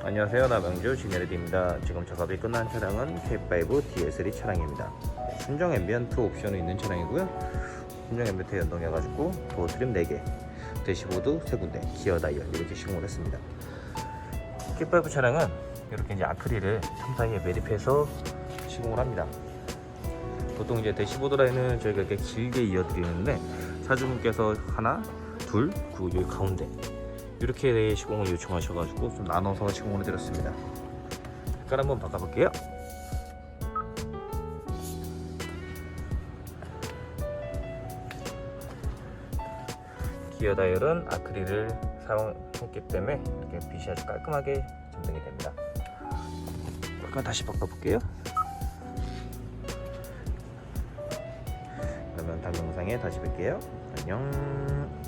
안녕하세요. 나명주 진에르디입니다. 지금 작업이 끝난 차량은 K5 DS3 차량입니다. 네, 순정 앰비언트 옵션이 있는 차량이고요. 순정 앰비언트 연동해가지고 도어 트림 4개 대시보드 3군데 기어 다이얼 이렇게 시공을 했습니다. K5 차량은 이렇게 이제 아크릴을 참 사이에 매립해서 시공을 합니다. 보통 이제 대시보드 라인은 저희가 이렇게 길게 이어드리는데 차주분께서 하나 둘 그리고 여기 가운데 이렇게 시공을 요청하셔가지고 좀 나눠서 시공을 해드렸습니다. 색깔 한번 바꿔볼게요. 기어 다이얼은 아크릴을 사용했기 때문에 이렇게 빛이 아주 깔끔하게 점등이 됩니다. 그럼 다시 바꿔볼게요. 그러면 다음 영상에 다시 뵐게요. 안녕.